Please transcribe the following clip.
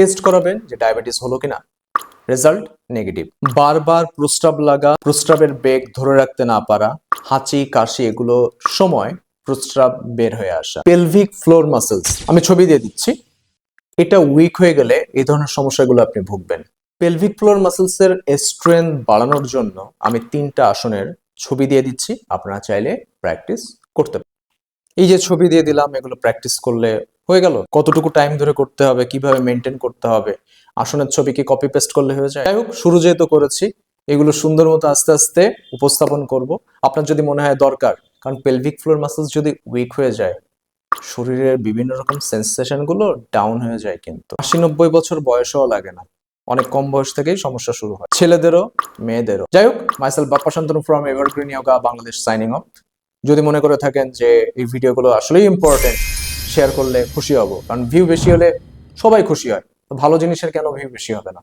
Test করাবেন যে diabetes হলো কিনা। রেজাল্ট নেগেটিভ বারবার প্রস্রাব লাগা, প্রস্রাবের বেগ ধরে রাখতে না পারা, হাঁচি, কাশি এগুলো সময় প্রস্রাব বের হয়ে আসা। পেলভিক ফ্লোর মাসেলস আমি ছবি দিয়ে দিচ্ছি। এটা উইক হয়ে গেলে এই ধরনের সমস্যাগুলো আপনি ভুগবেন। পেলভিক ফ্লোর মাসেলস এর স্ট্রেংথ বাড়ানোর জন্য আমি তিনটা আসনের ছবি দিয়ে দিচ্ছি। আপনারা চাইলে প্র্যাকটিস করতে পারেন। এই যে ছবি দিয়ে দিলাম, এগুলো প্র্যাকটিস করলে হয়ে গেল? কতটুকু টাইম ধরে করতে হবে? কীভাবে মেনটেন করতে হবে? আসনের ছবি কি কপি পেস্ট করলে হয়ে যায়? যাই হোক, শুরু যেহেতু করেছি, এগুলো সুন্দর মতো আস্তে আস্তে উপস্থাপন করব। আপনার যদি মনে হয় দরকার, কারণ পেলভিক ফ্লোর মাসেলস যদি উইক হয়ে যায়, শরীরের বিভিন্ন রকম সেন্সেশনগুলো ডাউন হয়ে যায় কিন্তু। আশি নব্বই বছর বয়সও লাগে না। অনেক কম বয়স থেকেই সমস্যা শুরু হয়। ছেলেদেরও, মেয়েদেরও। যাই হোক myself Bappa from evergreen yoga Bangladesh signing off যদি মনে করে থাকেন যে এই ভিডিওগুলো আসলেই ইম্পর্টেন্ট শেয়ার করলে খুশি হব। কারণ ভিউ বেশি হলে সবাই খুশি হয়। তো ভালো জিনিসের কেন ভিউ বেশি হবে না?